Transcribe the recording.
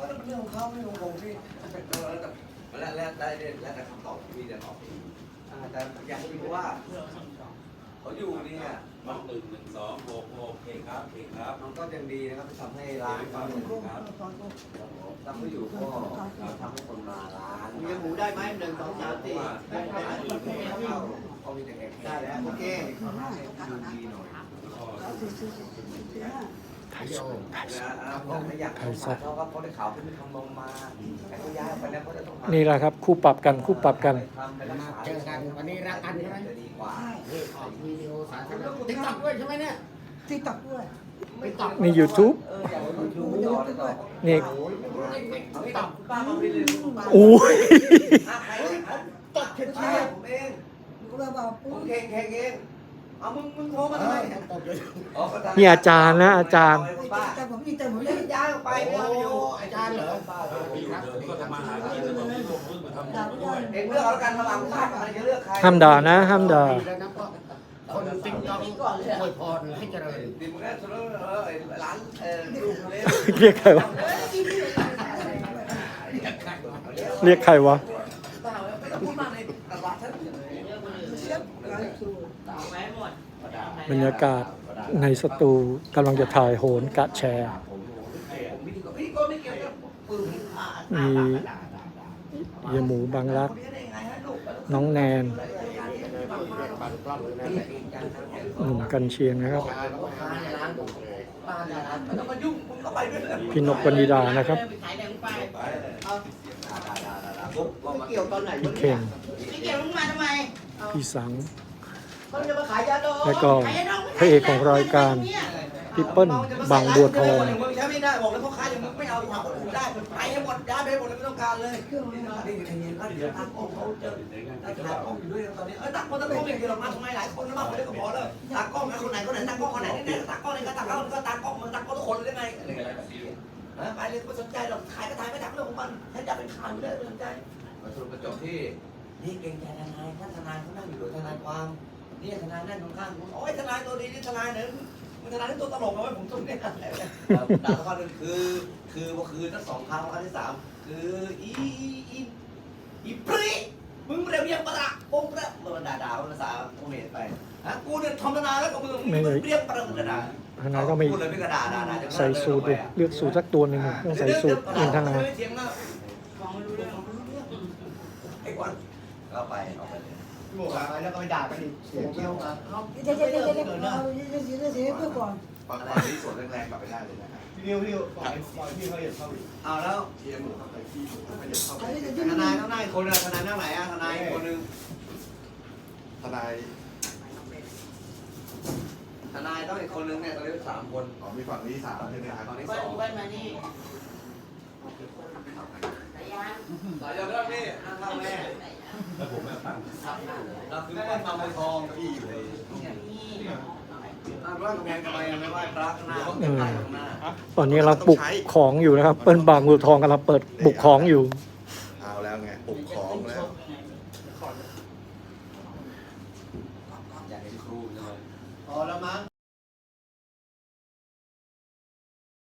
ก็เป็นเรื่องของเขาไม่ของผมพี่แล้วแล้วได้แล้วแต่คำตอบที่พี่จะตอบเองอ่าแต่อยากให้รู้ว่าเขาอยู่เนี่ยน้องหนึ่งหนึ่งสองหกหกเองครับเองครับมันก็ยังดีนะครับที่ทำให้ร้านเขาเนี่ยครับถ้าเขาอยู่ก็ทำให้คนมาร้านเลี้ยงหมูได้ไหมหนึ่งสองสามสี่เขามีแต่แขกได้แล้วโอเคเขาให้ดูดีหน่อย ไทยสดไทยสดไม่อยากเขาเขาเขาได้ข่าวที่มีคำลงมาแต่เขาย้ายไปแล้วเขาจะต้องมานี่แหละครับ คู่ปรับกันคู่ปรับกัน เจอกันวันนี้รักกันใช่ไหมจะดีกว่านี่ออกวิดีโอสาธารณะติ๊กต็อกด้วยใช่ไหมเนี่ยติ๊กต็อกด้วยติ๊กต็อกนี่ YouTube เอออยากไปดูต่อเลยต่อนี่ไม่ต้องป้ามาไม่เลยป้าอู้ยใครตด เช็ดชื่อผมเองกูเลยบอกผปุ๊มบเข่งเข่งเองเอามึงมึงโทรมาทำไมนี่อาจารย์นะอาจารย์แต่ผมยิงแต่ผมไม่ยิงย้ายออกไปเนี่ยอยู่อาจารย์เหรอปีครับก็ทำมาหากินแล้วก็มีพวกนู้นมาทำบุญด้วยเองเลือกเอาแล้วกันระหว่างพาดอะไรจะเลือกใครห้ามด่านะ ห้ามด่า แล้วนะก็คนติ๊กต็อกอวยพรให้เจริญดิมึงเนี่ยเออร้านเออลูกเลยเรียกใครวะ เรียกใครวะ ไม่ต้องพูดมากเลยตลาดฉัน เชฟร้านสู บรรยากาศในสตูกำลังจะถ่ายโหนกะแชร์ผมพิธีกรพิธีกรไม่เกี่ยวกับปืนมีเฮียหมูบางรัก น้องแนนบันกล้องเลยนะหนุ่มกันเชียงนะครับร้านร้านผมบ้านร้านไม่ต้องมายุ่งมึงก็ไปด้วยเลยพี่นกปณิดานะครับไม่เกี่ยวตอนไหนพี่เข่งไม่เกี่ยวมึงมาทำไมพี่สัง แล้วก็พระเอกของรายการพี่เปิ้ลบางบัวทองไม่ได้บอกแล้วพ่อค้าอย่างมึงไม่เอาหาคนอื่นได้ไปห้หมดย้ายไปหมดเลยไม่ต้องการเลยเครื่องนี้นี่ใจเย็นก็เดี๋ยวตั้งกล้องเขาเจอตั้งกล้องอยู่ด้วยตอนนี้ตั้งกล้องตั้งกล้องไม่เกี่ยวหรอกมาทำไมหลายคนมากคนเดียวก็พอแล้วตั้งกล้องนะคนไหนคนไหนตั้งกล้องคนไหนนี่ตั้งกล้องนี่ก็ตั้งกล้องก็ตั้งกล้องมึงตั้งกล้องทุกคนเลยไงอะไรแบบนี้ไปเลยไม่สนใจหรอกขายก็ขายไม่ทำเรื่องของมันฉันอยากเป็นข่าวอยู่เลยไม่สนใจมาสรุปประจบที่นี่เก่งใจทนายท่านทนายเขานั่งอยู่ด้วยทนายความ นี่ทนายนั่งข้างๆโอ้ยทนายตัวดีนี่ทนายเนี่ยมันทนายที่ตัวตลกเอาไว้ผมตรงนี้ด่าทุกคนคือ คือว่าคือทั้งสองครั้งครั้งที่สามคืออีอีอีปรีมึงเรียกเรียกประดาปุ๊บแล้วมันด่าด่าภาษาโมเมนไปฮะกูเนี่ยทำมานานแล้วกับมึงมึงเรียกประดาด่าทนายก็ไม่พูดเลยไม่กระดาด่าด่าใส่สูตรดิเลือกสูตรสักตัวหนึ่งต้องใส่สูตรเป็นทนายเถียงนะฟังไม่รู้เรื่องไอ้วันก็ไปเอาไปเลย บอกไปแล้วก็ไปด่ากันอีกเสียเกี้ยวมาเจ๊เจ๊เจ๊เจ๊เอาเจ๊เจ๊เจ๊เจ๊เพื่อก่อนฟังอะไรที่สวนแรงๆกลับไปได้เลยนะครับพี่นิวพี่นิวปล่อยปล่อยพี่เขาเหยียบเข้าอีกเอาแล้วเทียมหมูเข้าไปพี่หมูเขาเหยียบเข้าไปอันนี้จะทยุ่งนายข้างหน้าคนนึงทนายนั่งไหนอะทนายคนนึงทนายทนายต้องอีกคนนึงเนี่ยตอนนี้สามคนอ๋อมีฝั่งนี้สามใช่ไหมครับตอนนี้เบิ้สลองเบิ้ลมานี่ สายยอดเรื่นี่นั่งข้างแม่แล้วผมแม่ตั้งเราคือว่าทำไมทองพี่อยู่ในนั่งร่งกำแพงทำไไม่ว้าเป็ระข้ตอนนี้เราปลุกของอยู่นะครับ เปิ้ลบางบัวทองกันเราเปิดปลุกของอยู่ เอาแล้วไงปลุกของแล้วต่พอแล้วมั้ง